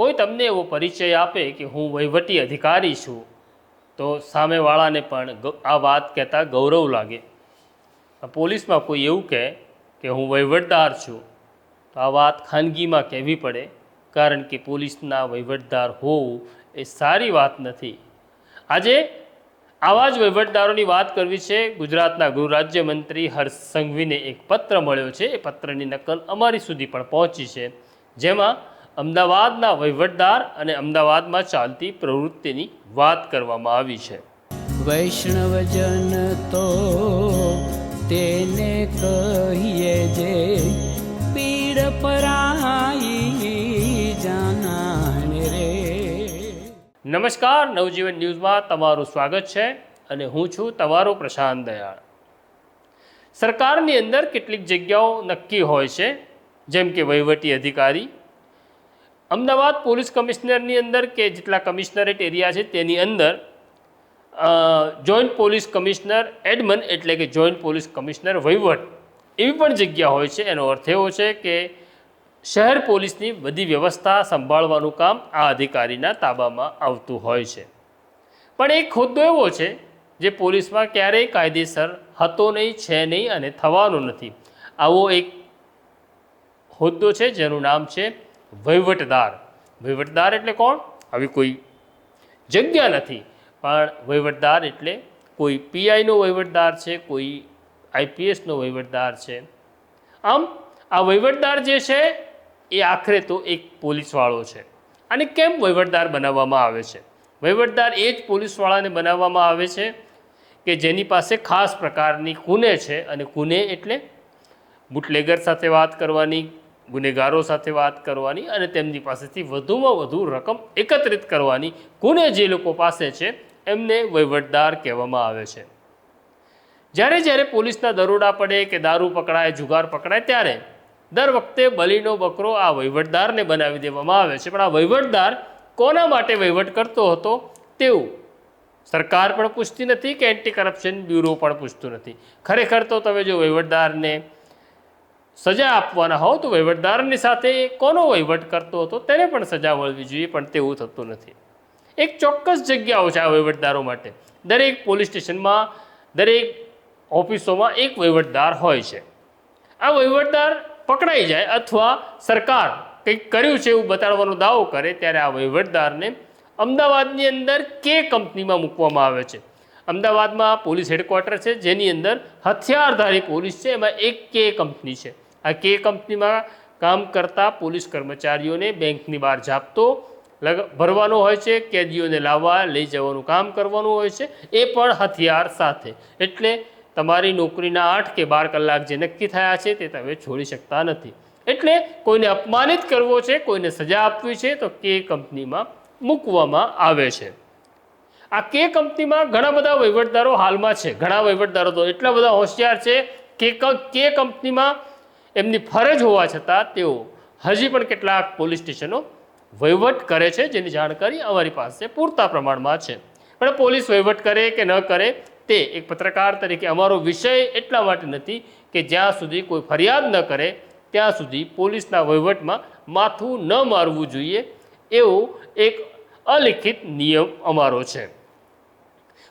કોઈ તમને એવો પરિચય આપે કે હું વહીવટી અધિકારી છું? તો સામેવાળાને પણ આ વાત કહેતા ગૌરવ લાગે. પોલીસમાં કોઈ એવું કહે કે હું વહીવટદાર છું. તો આ વાત ખાનગીમાં કહેવી પડે, કારણ કે પોલીસના વહીવટદાર હોવું એ સારી વાત નથી. આજે આવા જ વહીવટદારોની વાત કરવી છે. ગુજરાતના ગૃહ રાજ્યમંત્રી હર્ષ સંઘવીને એક પત્ર મળ્યો છે. એ પત્રની નકલ અમારી સુધી પણ પહોંચી છે. જેમાં અમદાવાદના વહીવટદાર અને અમદાવાદમાં ચાલતી પ્રવૃત્તિની વાત કરવામાં આવી છે. વૈષ્ણવજન તો તેને કહીએ જે પીડ પરાઈ જાનાને રે. નમસ્કાર નવજીવન ન્યૂઝમાં તમારું સ્વાગત છે અને હું છું તમારો પ્રશાંત દયાળ. સરકારની અંદર કેટલીક જગ્યાઓ નક્કી હોય છે જેમ કે વહીવટી અધિકારી અમદાવાદ પોલીસ કમિશનરની અંદર કે જેટલા કમિશનરેટ એરિયા છે તેની અંદર જોઈન્ટ પોલીસ કમિશનર એડમન એટલે કે જોઈન્ટ પોલીસ કમિશનર વહીવટ એવી પણ જગ્યા હોય છે. એનો અર્થ એવો છે કે શહેર પોલીસની બધી વ્યવસ્થા સંભાળવાનું કામ આ અધિકારીના તાબામાં આવતું હોય છે. પણ એક હોદ્દો એવો છે જે પોલીસમાં ક્યારેય કાયદેસર હતો નહીં, છે નહીં અને થવાનો નથી. આવો એક હોદ્દો છે જેનું નામ છે વહીવટદાર. વહીવટદાર એટલે કોણ? આવી કોઈ જગ્યા નથી. પણ વહીવટદાર એટલે કોઈ પીઆઈનો વહીવટદાર છે, કોઈ આઈપીએસનો વહીવટદાર છે. આમ, આ વહીવટદાર જે છે, એ આખરે તો એક પોલીસવાળો છે. અને કેમ વહીવટદાર બનાવવામાં આવે છે? વહીવટદાર એ જ પોલીસવાળાને બનાવવામાં આવે છે કે જેની પાસે ખાસ પ્રકારની કુને છે. અને કુને એટલે બુટલેગર સાથે વાત કરવાની ગુનેગારો સાથે વાત કરવાની અને તેમની પાસેથી વધુમાં વધુ રકમ એકત્રિત કરવાની કુને જે લોકો પાસે છે, એમને વહીવટદાર કહેવામાં આવે છે. જ્યારે જ્યારે પોલીસના દરોડા પડે કે દારૂ પકડાય, જુગાર પકડાય, ત્યારે દર વખતે બલીનો બકરો આ વહીવટદારને બનાવી દેવામાં આવે છે. પણ આ વહીવટદાર કોના માટે વહીવટ કરતો હતો? તેવું સરકાર પણ પૂછતી નથી કે એન્ટી કરપ્શન બ્યુરો પણ પૂછતું નથી. ખરેખર તો તમે જો વહીવટદારને સજા આપવાના હોવ તો વહીવટદારની સાથે કોનો વહીવટ કરતો હતો તેને પણ સજા મળવી જોઈએ, પણ તેવું થતું નથી. એક ચોક્કસ જગ્યાઓ છે આ વહીવટદારો માટે. દરેક પોલીસ સ્ટેશનમાં, દરેક ઓફિસોમાં એક વહીવટદાર હોય છે. આ વહીવટદાર પકડાઈ જાય અથવા સરકાર કંઈક કર્યું છે એવું બતાડવાનો દાવો કરે, ત્યારે આ વહીવટદારને અમદાવાદની અંદર કે કંપનીમાં મૂકવામાં આવે છે? અમદાવાદમાં પોલીસ હેડક્વાર્ટર છે, જેની અંદર હથિયારધારી પોલીસ છે, એમાં એક કે કંપની છે. આ કે કંપનીમાં કામ કરતા પોલીસ કર્મચારીઓને બેંકની બહાર જાપતો ભરવાનો હોય છે, કેદીઓને લાવવા, લઈ જવાનું કામ કરવાનું હોય છે, એ પણ હથિયાર સાથે. એટલે તમારી નોકરીના આઠ કે બાર કલાક જે નક્કી થયા છે, તે તમે છોડી શકતા નથી. એટલે કોઈને અપમાનિત કરવો છે, કોઈને સજા આપવી છે, તો કે કંપનીમાં મૂકવામાં આવે છે. આ કે કંપનીમાં ઘણા બધા વહીવટદારો હાલમાં છે. ઘણા વહીવટદારો તો એટલા બધા હોશિયાર છે કે, ક- કંપનીમાં એમની ફરજ હોવા છતાં તેઓ હજી પણ કેટલાક પોલીસ સ્ટેશનો વહીવટ કરે છે જેની જાણકારી અમારી પાસે પૂરતા પ્રમાણમાં છે. પણ પોલીસ વહીવટ કરે કે ન કરે તે એક પત્રકાર તરીકે અમારો વિષય એટલા માટે નથી કે જ્યાં સુધી કોઈ ફરિયાદ ન કરે ત્યાં સુધી પોલીસના વહીવટમાં માથું ન મારવું જોઈએ એવો એક અલિખિત નિયમ અમારો છે.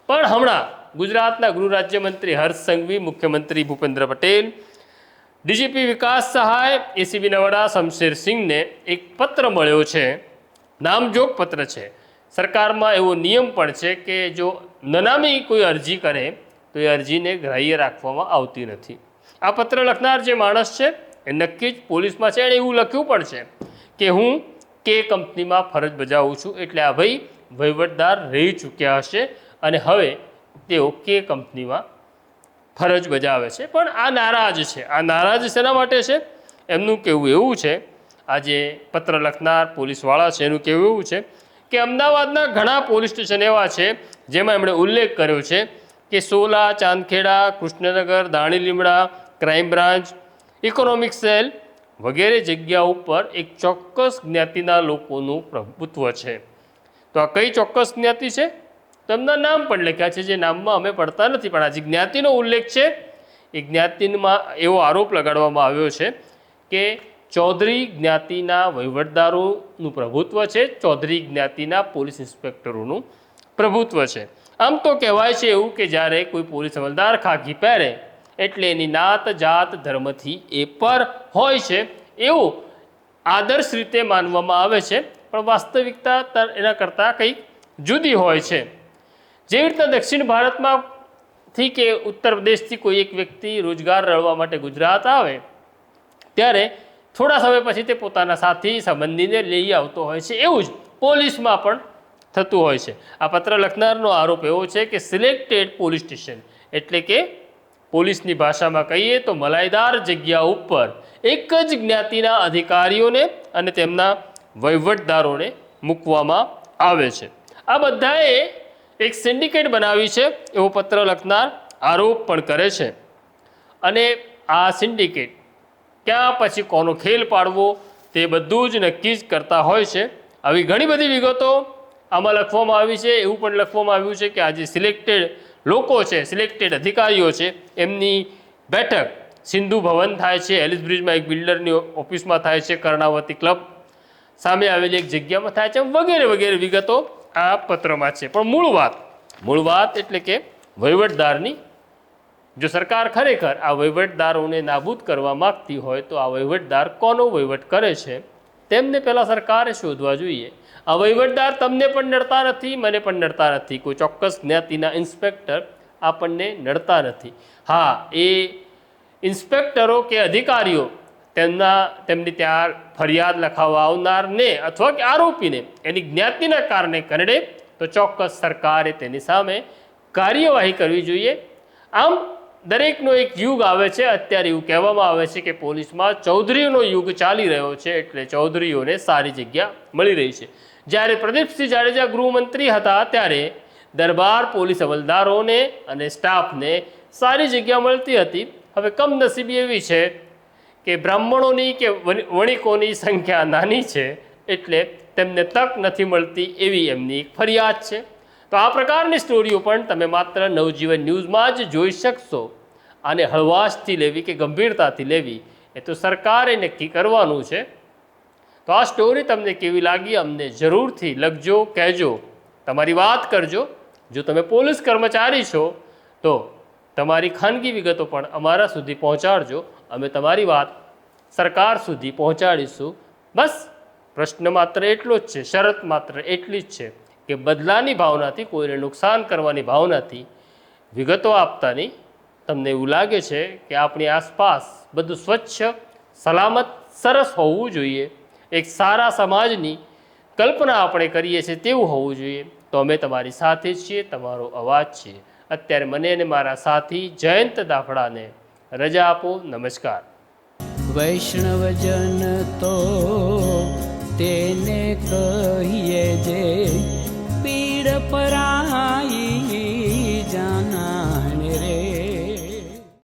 પણ હમણાં ગુજરાતના ગૃહ રાજ્યમંત્રી હર્ષ સંઘવી, મુખ્યમંત્રી ભૂપેન્દ્ર પટેલ, ડીજીપી વિકાસ સહાય એસીબીના વડા શમશેર સિંહને એક પત્ર મળ્યો છે. નામજોગ પત્ર છે. સરકારમાં એવો નિયમ પણ છે કે જો નનામી કોઈ અરજી કરે, તો એ અરજીને ગ્રાહ્ય રાખવામાં આવતી નથી. આ પત્ર લખનાર જે માણસ છે, એ નક્કી જ પોલીસમાં છે એણે એવું લખ્યું પણ છે કે હું કે કંપનીમાં ફરજ બજાવું છું, એટલે આ ભાઈ વહીવટદાર રહી ચૂક્યા હશે અને હવે તેઓ કે કંપનીમાં ફરજ બજાવે છે. પણ આ નારાજ છે. આ નારાજ શેના માટે છે? એમનું કહેવું એવું છે આ જે પત્ર લખનાર પોલીસવાળા છે, એનું કહેવું એવું છે કે અમદાવાદના ઘણા પોલીસ સ્ટેશન એવા છે, જેમાં એમણે ઉલ્લેખ કર્યો છે કે સોલા, ચાંદખેડા, કૃષ્ણનગર દાણી લીમડા, ક્રાઇમ બ્રાન્ચ, ઇકોનોમિક સેલ વગેરે જગ્યા ઉપર એક ચોક્કસ જ્ઞાતિના લોકોનું પ્રભુત્વ છે. તો આ કઈ ચોક્કસ જ્ઞાતિ છે? તો એમના નામ પણ લખ્યા છે, જે નામમાં અમે પડતા નથી, પણ આ જ્ઞાતિનો ઉલ્લેખ છે, એ જ્ઞાતિમાં એવો આરોપ લગાડવામાં આવ્યો છે કે ચૌધરી જ્ઞાતિના વહીવટદારોનું પ્રભુત્વ છે, ચૌધરી જ્ઞાતિના પોલીસ ઇન્સ્પેક્ટરોનું પ્રભુત્વ છે. આમ તો કહેવાય છે એવું કે જ્યારે કોઈ પોલીસ અમલદાર ખાખી પહેરે, એટલે એની નાત જાત ધર્મથી એ પર હોય છે, એવું આદર્શ રીતે માનવામાં આવે છે, પણ વાસ્તવિકતા એના કરતાં કંઈક જુદી હોય છે. જેવી રીતના દક્ષિણ ભારતમાં થી કે ઉત્તર પ્રદેશથી કોઈ એક વ્યક્તિ રોજગાર રળવા માટે ગુજરાત આવે, ત્યારે થોડા સમય પછી તે પોતાના સાથી સંબંધીને લઈ આવતો હોય છે. એવું જ પોલીસમાં પણ થતું હોય છે. આ પત્ર લખનારનો આરોપ એવો છે કે સિલેક્ટેડ પોલીસ સ્ટેશન એટલે કે પોલીસની ભાષામાં કહીએ તો મલાઈદાર જગ્યા ઉપર એક જ જ્ઞાતિના અધિકારીઓને અને તેમના વહીવટદારોને મૂકવામાં આવે છે. આ બધાએ એક સિન્ડિકેટ બનાવી છે, એવો પત્ર લખનાર આરોપ પણ કરે છે. અને આ સિન્ડિકેટ ક્યાં પછી કોનો ખેલ પાડવો, તે બધું જ નક્કી જ કરતા હોય છે. આવી ઘણી બધી વિગતો આમાં લખવામાં આવી છે. એવું પણ લખવામાં આવ્યું છે કે આજે સિલેક્ટેડ લોકો છે, સિલેક્ટેડ અધિકારીઓ છે, એમની બેઠક સિંધુ ભવન થાય છે, એલિસ બ્રિજમાં એક બિલ્ડરની ઓફિસમાં થાય છે, કર્ણાવતી ક્લબ. સામે આવેલી એક જગ્યામાં થાય છે, વગેરે વગેરે વિગતો આ પત્રમાં છે. પણ મૂળ વાત મૂળ વાત એટલે કે વહીવટદારની, જો સરકાર ખરેખર આ વહીવટદારોને નાબૂદ કરવા માગતી હોય તો આ વહીવટદાર કોનો વહીવટ કરે છે? તેમને પહેલાં સરકારે શોધવા જોઈએ. આ વહીવટદાર તમને પણ નડતા નથી, મને પણ નડતા નથી. કોઈ ચોક્કસ જ્ઞાતિના ઇન્સ્પેક્ટર આપણને નડતા નથી. હા, એ ઇન્સ્પેક્ટરો કે અધિકારીઓ તેમના, તેમની ત્યાં ફરિયાદ લખાવવા આવનારને અથવા કે આરોપીને, એની જ્ઞાતિના કારણે કરડે તો ચોક્કસ સરકારે તેની સામે કાર્યવાહી કરવી જોઈએ. આમ, દરેકનો એક યુગ આવે છે. અત્યારે એવું કહેવામાં આવે છે કે પોલીસમાં ચૌધરીઓનો યુગ ચાલી રહ્યો છે એટલે ચૌધરીઓને સારી જગ્યા મળી રહી છે. જ્યારે પ્રદીપસિંહ જાડેજા ગૃહમંત્રી હતા ત્યારે દરબાર પોલીસ અમલદારોને અને સ્ટાફને સારી જગ્યા મળતી હતી. હવે કમનસીબી એવી છે કે બ્રાહ્મણોની કે વણિ- વણિકોની સંખ્યા નાની છે એટલે તેમને તક નથી મળતી એવી એમની ફરિયાદ છે. તો આ પ્રકારની સ્ટોરીઓ પણ તમે માત્ર નવજીવન ન્યૂઝમાં જ જોઈ શકશો. અને હળવાશથી લેવી કે ગંભીરતાથી લેવી એ તો સરકારે નક્કી કરવાનું છે. તો આ સ્ટોરી તમને કેવી લાગી અમને જરૂરથી લખજો, કહેજો. તમારી વાત કરજો. જો તમે પોલીસ કર્મચારી છો, તો તમારી ખાનગી વિગતો પણ અમારા સુધી પહોંચાડજો. અમે તમારી વાત સરકાર સુધી પહોંચાડીશું. બસ, પ્રશ્ન માત્ર એટલો જ છે, શરત માત્ર એટલી જ છે કે બદલાની ભાવનાથી કોઈને નુકસાન કરવાની ભાવનાથી વિગતો આપતાની તમને એવું લાગે છે કે આપણી આસપાસ બધું સ્વચ્છ, સલામત, સરસ હોવું જોઈએ. એક સારા સમાજની કલ્પના આપણે કરીએ છીએ તેવું હોવું જોઈએ. તો અમે તમારી સાથે છીએ, તમારો અવાજ છીએ અત્યારે મને અને મારા સાથી જયંત દાફડાને રજા આપો નમસ્કાર. વૈષ્ણવજન તો તેને કહીએ જે પીડ પરા